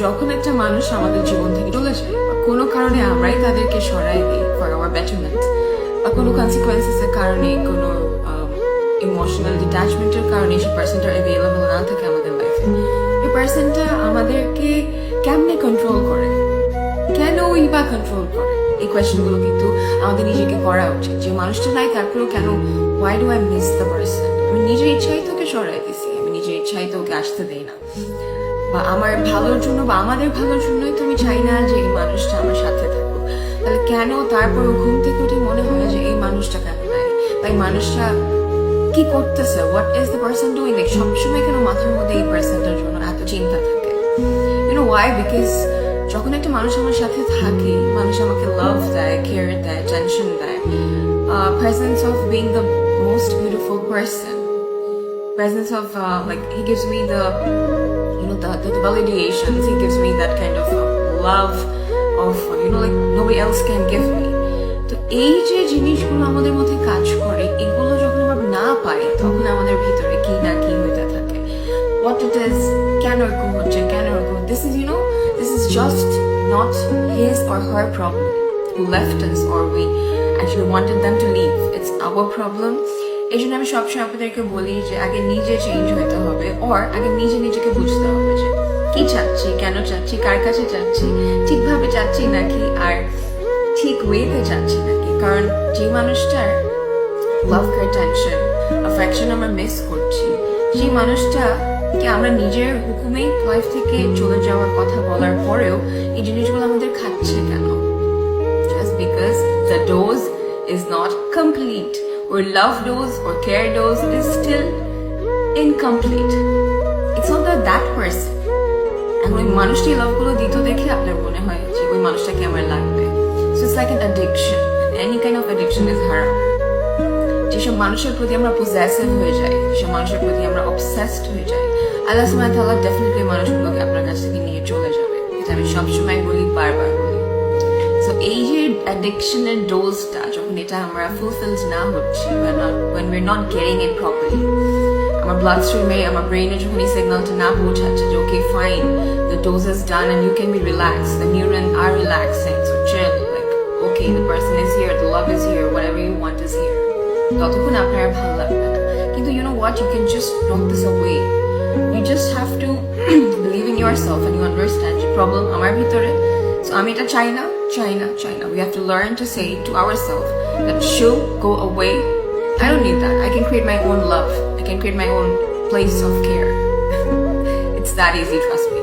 যখন একটা মানুষ আমাদের জীবন থেকে চলে যায় কোনো কারণে আমরাই তাদেরকে সরাই দিই ফর আওয়ার বেটারমেন্ট বা কোনো কনসিকুয়েন্সেস এর কারণে, কোনো ইমোশনাল ডিট্যাচমেন্টের কারণে সেই পার্সনটা অ্যাভেলেবল না থাকে আমাদের লাইফে এই পার্সনটা আমাদেরকে কেমনে কন্ট্রোল করে? কেন ওই বা কন্ট্রোল করে? এই কোয়েশ্চেনগুলো কিন্তু আমাদের নিজেকে করা উচিত। যে মানুষটা নাই তারপরেও কেন why do I miss the person আমি নিজের ইচ্ছাই তোকে সরাই দিছি, আমি নিজের ইচ্ছাই তোকে আসতে দেই না। বা আমার ভালোর জন্য বা আমাদের ভালোর জন্যই তুমি চাই না যে এই মানুষটা আমার সাথে থাকুক। তাহলে কেন তারপর ঘুম থেকে উঠে মনে হয় যে এই মানুষটা কেন নাই? বা এই মানুষটা কি করতেছে? What is the person doing like সবসময় কেন মাথার মধ্যে এই পার্সনটার জন্য এত চিন্তা থাকে? ইউনো ওয়াই বিকজ যখন একটা মানুষ আমার সাথে থাকে মানুষ আমাকে লাভ দেয় কেয়ার দেয় টেনশন দেয় presence of being the most beautiful person presence of uh, like he gives me the the, the validations he gives me that kind of uh, love of you know like nobody else can give me তো এই যে জিনিসগুলো আমাদের মধ্যে কাজ করে এগুলো যখন আমরা না পাই তখন আমাদের ভিতরে কি না কি হইতে থাকে what it is কেন এরকম হচ্ছে কেন এরকম this is you know this is just not his or her problem who left us or we actually wanted them to leave it's our problem এই জন্য আমি সবসময় আপনাদেরকে বলি যে আগে নিজে চেঞ্জ হতে হবে ওর আগে নিজে নিজেকে বুঝতে হবে যে কি চাচ্ছি, কেন চাচ্ছি, কার কাছে চাচ্ছি, ঠিকভাবে চাচ্ছি নাকি আর ঠিক ওয়েতে চাচ্ছি নাকি? কারণ যে মানুষটার লাভ কেয়ার টেনশন অ্যাফেকশন আমরা মিস করছি সেই মানুষটা কি আমরা নিজের হুকুমেই লাইফ থেকে চলে যাওয়ার কথা বলার পরেও এই জিনিসগুলো আমাদের খাচ্ছে কেন? Just because the dose is not complete. Or love dose or care dose is still incomplete. It's not that that person. এখন ওই মানুষটি লাভগুলো দিত দেখে আপনার মনে হয় যে ওই মানুষটাকে আমার লাগবে so it's like an addiction any kind of addiction is হারাম যেসব মানুষের প্রতি আমরা পজেসিভ হয়ে যাই, যেসব মানুষের প্রতি আমরা অবসেসড হয়ে যাই, আল্লাহ সুমায় তাল্লাহ ডেফিনেটলি মানুষগুলোকে আপনার কাছ থেকে নিয়ে চলে যাবে এটা আমি সবসময় বলি, বারবার বলি সো এই যে অ্যাডিকশনের ডোজটা যখন এটা আমরা ফুলফিলড না হচ্ছি when we're not getting it properly. আমার ব্লাড স্ট্রিমে আমার ব্রেইনে যখন এই সিগন্যালটা না পৌঁছাচ্ছে যে okay fine the dose is done and you can be relax the neuron are relaxing so chill like okay the person is here the love is here whatever you want is here ততক্ষণ আপনার আর ভালো লাগবে না কিন্তু you know what you can just knock this away you just have to believe in your self and you understand যে problem আমার ভিতরে সো আমি এটা চাই না China, China. We have to learn to say to ourselves that she'll go away. I don't need that. I can create my own love. I can create my own place of care. it's that easy, trust me.